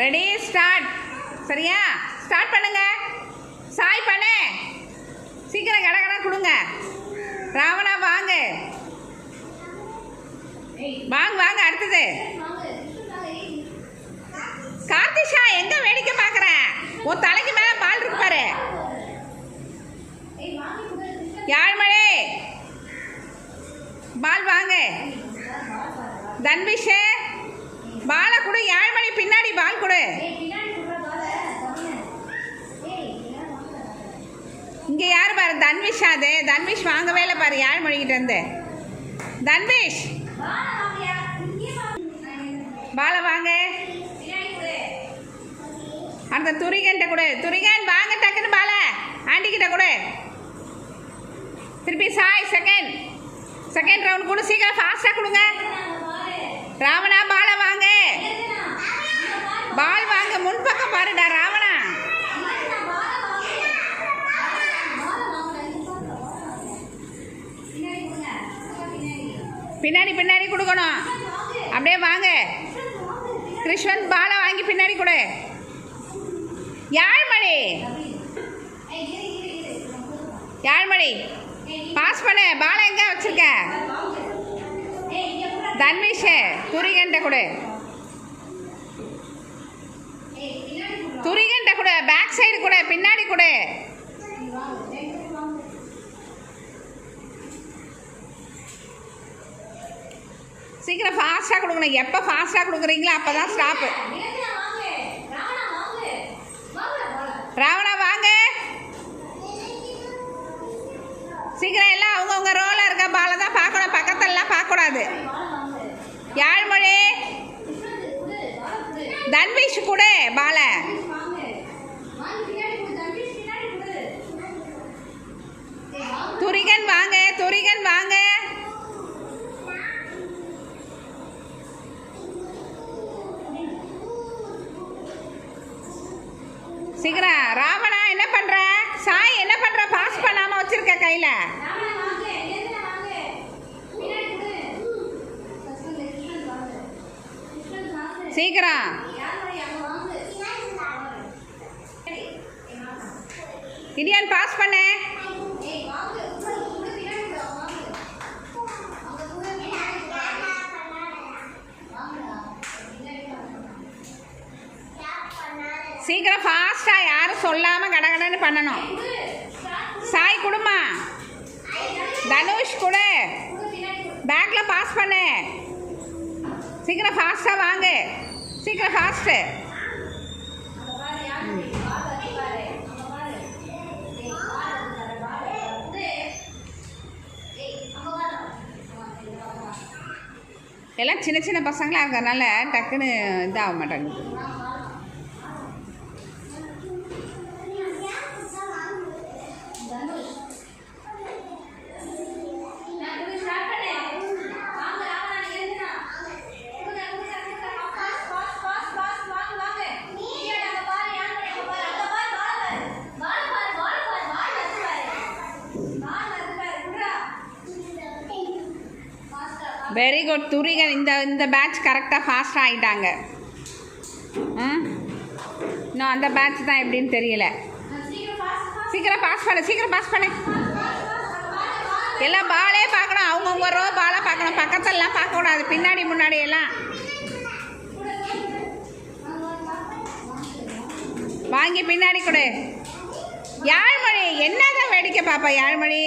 Ready start சரியா? Start பண்ணுங்க. சாய் பண்ணு. சீக்கிரம் கடகடா கொடுங்க. ராவணா வாங்க. வாங்க வாங்க அடுத்தது. கார்த்திஷா எங்க வேடிக்கை பார்க்குற? உன் தலைக்கு மேலே பால் இருக்கு பாரு. பால் வாங்க. தன்விஷே. பாலை கொடு யாழ்மணி பின்னாடி பால் கொடு. இங்கே யார் பாரு? தன்விஷ் அது. தன்விஷ் வாங்கவே இல்லை பாரு யாழ்மொழிகிட்ட இருந்து. தன்விஷ்! பாலை வாங்க. அந்த துரிகன்ட்ட கொடு. துரிகன் வாங்க டக்குன்னு பாலை ஆண்டி கிட்ட கொடு. திருப்பி சாய் செகண்ட் செகண்ட் ரவுண்ட் கொடு. சீக்கிரம் ஃபாஸ்ட்டாக கொடுங்க. ராவணா பால் வாங்க முன்பக்கம் பாருடா ராவணா. பின்னாடி பின்னாடி கொடுக்கணும். அப்படியே வாங்க. கிருஷ்வந்த் பாலை வாங்கி பின்னாடி கொடு. யாழ்மணி. யாழ்மணி பாஸ் பண்ணு. பாலை எங்க வச்சிருக்க? தன்விஷ் துரிகண்ட கொடு துரிகன்ட்ட கொடு பேக் சைடு கூட பின்னாடி கூட. சீக்கிரம் ஃபாஸ்ட்டாக கொடுக்கணும் எப்போ ஃபாஸ்ட்டாக கொடுக்குறீங்களோ அப்போ தான் ஸ்டாப்பு ராவணா வாங்க. சீக்கிரம் எல்லாம் அவங்கவுங்க ரோலில் இருக்க பாலை தான் பார்க்கணும். பக்கத்தெல்லாம் பார்க்கக்கூடாது. யாழ்மொழி. தன்விஷ் கொடு பாலை துரிகன் வாங்க துரிகன் வாங்க. சீக்கிரம் ராவணா என்ன பண்ற? சாய் என்ன பண்ற? பாஸ் பண்ணாம வச்சிருக்க கையில. சீக்கிரம் இடியான் பாஸ் பண்ண. சீக்கிரம் ஃபாஸ்ட்டாக யாரும் சொல்லாமல் கடகடன்னு பண்ணணும். சாய் குடுமா? தனுஷ் கொடு. பேக்கில் பாஸ் பண்ணு. சீக்கிரம் ஃபாஸ்ட்டாக வாங்க. சீக்கிரம் ஃபாஸ்ட்டு எல்லாம் சின்ன சின்ன பசங்களாக இருக்கிறதுனால டக்குன்னு இதாக மாட்டாங்க வெரி குட் துரிகன் இந்த இந்த பேட்ச் கரெக்டாக ஃபாஸ்ட் ஆகிட்டாங்க ம்? இன்னும் அந்த பேட்ச் தான் எப்படின்னு தெரியல. சீக்கிரம் பாஸ் பண்ணு சீக்கிரம் பாஸ் பண்ணு. எல்லாம் பாலே பார்க்கணும். அவங்கவுங்க ரோ பாலை பார்க்கணும். பக்கத்துலலாம் பார்க்கக்கூடாது. பின்னாடி முன்னாடி எல்லாம். வாங்கி பின்னாடி கொடு. யாழ்மொழி என்னதான் வேடிக்கை பாப்பா யாழ்மொழி?